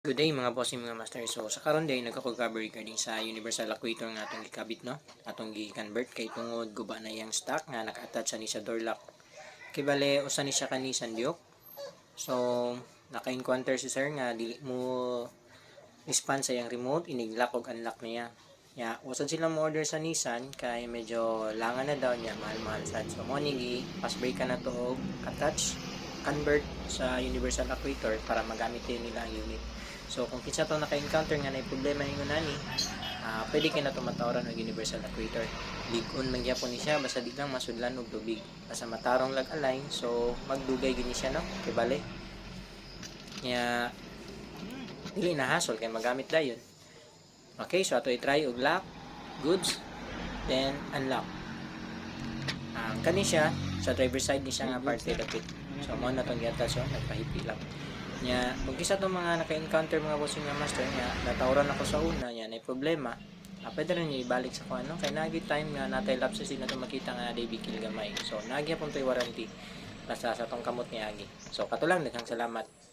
Good day mga bossing mga master. So sa karon day nagko-cover regarding sa universal equator nga atong gikabit no. Atong gi-convert kay tungod guba na yang stock nga naka-attach sa ni sa door lock. Kay bale usa ni siya kani sandiok. So naka-encounter si sir nga dili mo response sa yang remote inig lock og unlock niya. Ya, usad sila mo order sa Nissan kay medyo langan na daw niya mahal-mahal sad. So mo ni pass break ka na to og attach convert sa universal equator para magamit din nila ang unit. So kung kinsa to naka-encounter nga na problema ninyo nani, ah pwede kay na to matawran og universal equator. Ligon man gyapon ni siya basta di lang masudlan og tubig. Basta matarong lag align so magdugay gini siya no. Kay bale. Nya dili na hassle kay magamit dayon. Okay, so ato i-try og lock, goods, then unlock. Ang kani siya sa driver side ni siya nga parte dapit. So mo na tong yata so nagpahipi lang. Nya, kung kisa tong mga naka-encounter mga bossing nga master nga natawran ako sa una nya na problema. Ah, pwede rin niya ibalik sa kung ano. Kay nagi time nga natay lapses na to makita nga na bikil gamay. So nagi to'y warranty basta sa tong kamot ni Agi. So kato lang daghang salamat.